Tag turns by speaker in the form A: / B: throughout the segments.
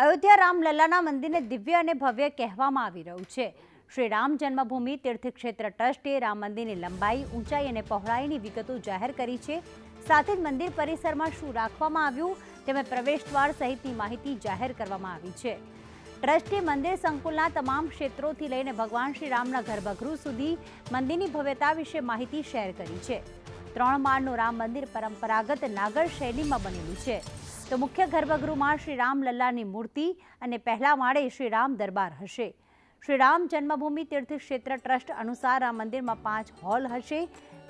A: અયોધ્યા રામલલ્લાના મંદિરને દિવ્ય અને ભવ્ય કહેવામાં આવી રહ્યું છે. શ્રી રામ જન્મભૂમિ તીર્થક્ષેત્ર ટ્રસ્ટે રામ મંદિરની લંબાઈ, ઊંચાઈ અને પહોળાઈની વિગતો જાહેર કરી છે. સાથે જ મંદિર પરિસરમાં શું રાખવામાં આવ્યું તેમજ પ્રવેશદ્વાર સહિતની માહિતી જાહેર કરવામાં આવી છે. ટ્રસ્ટે મંદિર સંકુલના તમામ ક્ષેત્રોથી લઈને ભગવાન શ્રી રામના ગર્ભગૃહ સુધી મંદિરની ભવ્યતા વિશે માહિતી શેર કરી છે. ત્રણ માળનું રામ મંદિર પરંપરાગત નાગર શૈલીમાં બનેલું છે. તો મુખ્ય ગર્ભગૃહમાં શ્રી રામ લલ્લાની મૂર્તિ અને પહેલા માળે શ્રી રામ દરબાર હશે. શ્રી રામ જન્મભૂમિ તીર્થક્ષેત્ર ટ્રસ્ટ અનુસાર આ મંદિરમાં પાંચ હોલ હશે.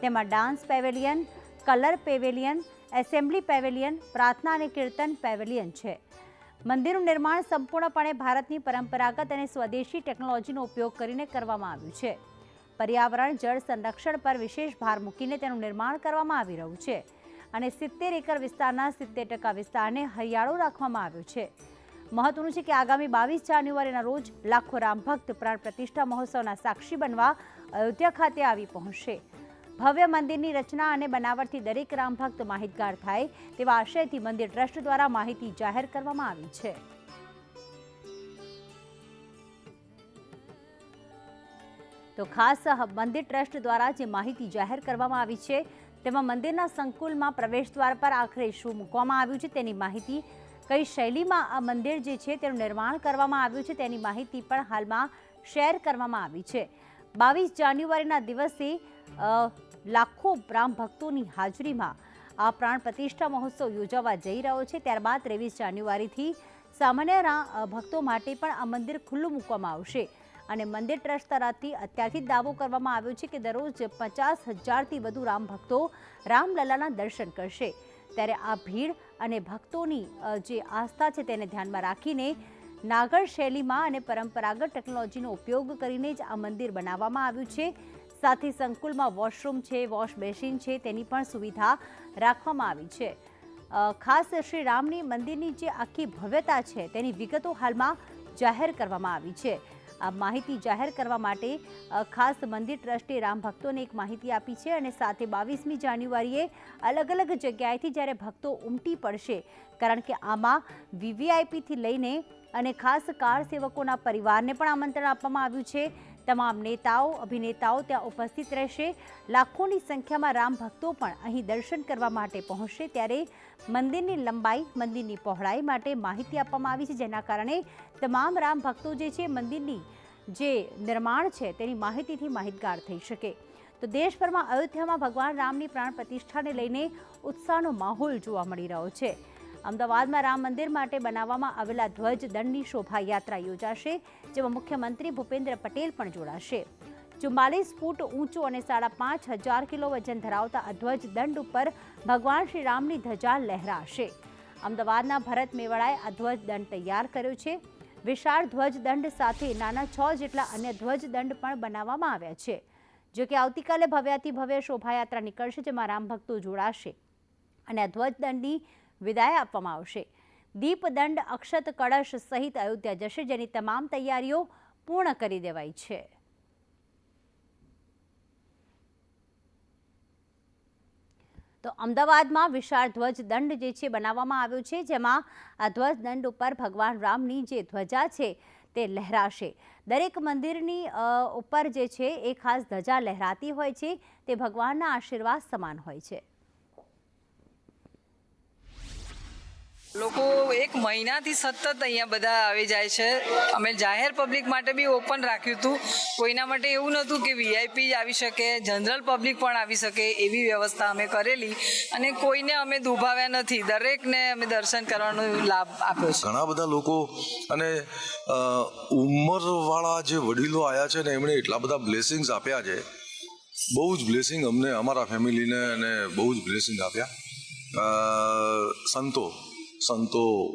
A: તેમાં dance pavilion, colour pavilion, assembly pavilion, પ્રાર્થના અને કીર્તન પેવેલિયન છે. મંદિરનું નિર્માણ સંપૂર્ણપણે ભારતની પરંપરાગત અને સ્વદેશી ટેકનોલોજીનો ઉપયોગ કરીને કરવામાં આવ્યું છે. પર્યાવરણ, જળ સંરક્ષણ પર વિશેષ ભાર મૂકીને તેનું નિર્માણ કરવામાં આવી રહ્યું છે. અને સિત્તેર એકર વિસ્તારના સિત્તેર ટકા વિસ્તારને હરિયાળો રાખવામાં આવ્યો છે. મહત્વનું છે કે આગામી બાવીસ જાન્યુઆરીના રોજ લાખો રામ ભક્ત પ્રાણ પ્રતિષ્ઠા મહોત્સવના સાક્ષી બનવા અયોધ્યા ખાતે આવી પહોંચશે. ભવ્ય મંદિરની રચના અને બનાવટથી દરેક રામ ભક્ત માહિતગાર થાય તેવા આશયથી મંદિર ટ્રસ્ટ દ્વારા માહિતી જાહેર કરવામાં આવી છે. તો ખાસ મંદિર ટ્રસ્ટ દ્વારા જે માહિતી જાહેર કરવામાં આવી છે તેમાં મંદિરના સંકુલમાં પ્રવેશદ્વાર પર આખરે શું મૂકવામાં આવ્યું છે તેની માહિતી, કઈ શૈલીમાં આ મંદિર જે છે તેનું નિર્માણ કરવામાં આવ્યું છે તેની માહિતી પણ હાલમાં શેર કરવામાં આવી છે. બાવીસ જાન્યુઆરીના દિવસે લાખો રામ ભક્તોની હાજરીમાં આ પ્રાણ પ્રતિષ્ઠા મહોત્સવ યોજાવા જઈ રહ્યો છે. ત્યારબાદ ત્રેવીસ જાન્યુઆરીથી સામાન્ય ભક્તો માટે પણ આ મંદિર ખુલ્લું મૂકવામાં આવશે. અને મંદિર ટ્રસ્ટ તરફથી અત્યારથી દાવો કરવામાં આવ્યો છે કે દરરોજ પચાસ હજારથી વધુ રામ ભક્તો રામલલાના દર્શન કરશે. ત્યારે આ ભીડ અને ભક્તોની જે આસ્થા છે તેને ધ્યાનમાં રાખીને નાગર શૈલીમાં અને પરંપરાગત ટેકનોલોજીનો ઉપયોગ કરીને જ આ મંદિર બનાવવામાં આવ્યું છે. સાથે સંકુલમાં વોશરૂમ છે, વોશ બેસિન છે તેની પણ સુવિધા રાખવામાં આવી છે. ખાસ શ્રી રામની મંદિરની જે આખી ભવ્યતા છે તેની વિગતો હાલમાં જાહેર કરવામાં આવી છે. આ માહિતી જાહેર કરવા માટે ખાસ મંદિર ટ્રસ્ટે રામ ભક્તોને એક માહિતી આપી છે અને સાથે બાવીસમી જાન્યુઆરીએ અલગ અલગ જગ્યાએથી જ્યારે ભક્તો ઉમટી પડશે, કારણ કે આમાં વીવીઆઈપીથી લઈને અને ખાસ કાર સેવકોના પરિવારને પણ આમંત્રણ આપવામાં આવ્યું છે. તમામ નેતાઓ, અભિનેતાઓ ત્યાં ઉપસ્થિત રહેશે. લાખોની સંખ્યામાં રામ ભક્તો પણ અહીં દર્શન કરવા માટે પહોંચશે. ત્યારે મંદિરની લંબાઈ, મંદિરની પહોળાઈ માટે માહિતી આપવામાં આવી છે, જેના કારણે તમામ રામ ભક્તો જે છે, મંદિરની જે નિર્માણ છે, તેની માહિતીથી માહિતગાર થઈ શકે. તો દેશભરમાં અયોધ્યામાં ભગવાન રામની પ્રાણ પ્રતિષ્ઠાને લઈને ઉત્સાહનો માહોલ જોવા મળી રહ્યો છે. અમદાવાદમાં રામ મંદિર માટે બનાવવામાં આવેલા ધ્વજ દંડની શોભાયાત્રા યોજાશે, જેમાં મુખ્યમંત્રી ભૂપેન્દ્ર પટેલ પણ જોડાશે. ચુમ્માલીસ ફૂટ ઊંચું અને સાડા પાંચ હજાર કિલો વજન ધરાવતા આ ધ્વજ દંડ ઉપર ભગવાન શ્રી રામની ધજા લહેરાશે. અમદાવાદના ભરત મેવાડાએ આ દંડ તૈયાર કર્યો છે. વિશાળ ધ્વજ દંડ સાથે નાના છ જેટલા અન્ય ધ્વજ દંડ પણ બનાવવામાં આવ્યા છે. જો કે આવતીકાલે ભવ્યાતિ ભવ્ય શોભાયાત્રા નીકળશે, જેમાં રામ ભક્તો જોડાશે. અને આ ધ્વજદંડની વિદાય આપવામાં આવશે. દીપદંડ, અક્ષત કળશ સહિત અયોધ્યા જશે, જેની તમામ તૈયારીઓ પૂર્ણ કરી દેવાઈ છે. તો અમદાવાદમાં વિશાળ ધ્વજદંડ જે છે બનાવવામાં આવ્યો છે, જેમાં આ ધ્વજદંડ ઉપર ભગવાન રામની જે ધ્વજા છે તે લહેરાશે. દરેક મંદિરની ઉપર જે છે એ ખાસ ધજા લહેરાતી હોય છે, તે ભગવાનના આશીર્વાદ સમાન હોય છે.
B: લોકો એક મહિનાથી સતત અહીંયા બધા આવી જાય છે. અમે જાહેર પબ્લિક માટે બી ઓપન રાખ્યું હતું. કોઈના માટે એવું નહોતું કે વીઆઈપી આવી શકે જનરલ પબ્લિક પણ આવી શકે એવી વ્યવસ્થા અમે કરેલી અને કોઈને અમે દુભાવ્યા નથી. દરેકને અમે દર્શન કરવાનો લાભ આપ્યો છે.
C: ઘણા બધા લોકો અને ઉંમરવાળા જે વડીલો આવ્યા છે ને, એમણે એટલા બધા બ્લેસિંગ્સ આપ્યા છે. બહુ જ બ્લેસિંગ અમને, અમારા ફેમિલીને અને બહુ જ બ્લેસિંગ આપ્યા. સંતો. સંતો,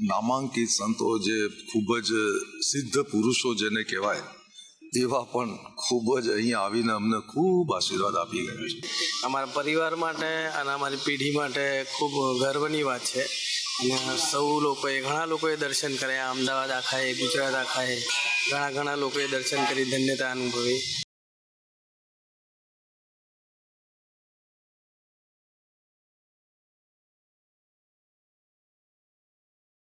C: નામાંકિત સંતો જે ખૂબ જ સિદ્ધ પુરુષો જેને કહેવાય, એવા પણ ખૂબ જ અહીંયા આવીને અમને ખૂબ આશીર્વાદ આપી ગયા છે.
D: અમારા પરિવાર માટે અને અમારી પેઢી માટે ખૂબ ગર્વની વાત છે. અને સૌ લોકોએ, ઘણા લોકોએ દર્શન કર્યા, અમદાવાદ આખાએ ગુજરાત આખાએ ઘણા ઘણા લોકોએ દર્શન કરી, ધન્યતા અનુભવી.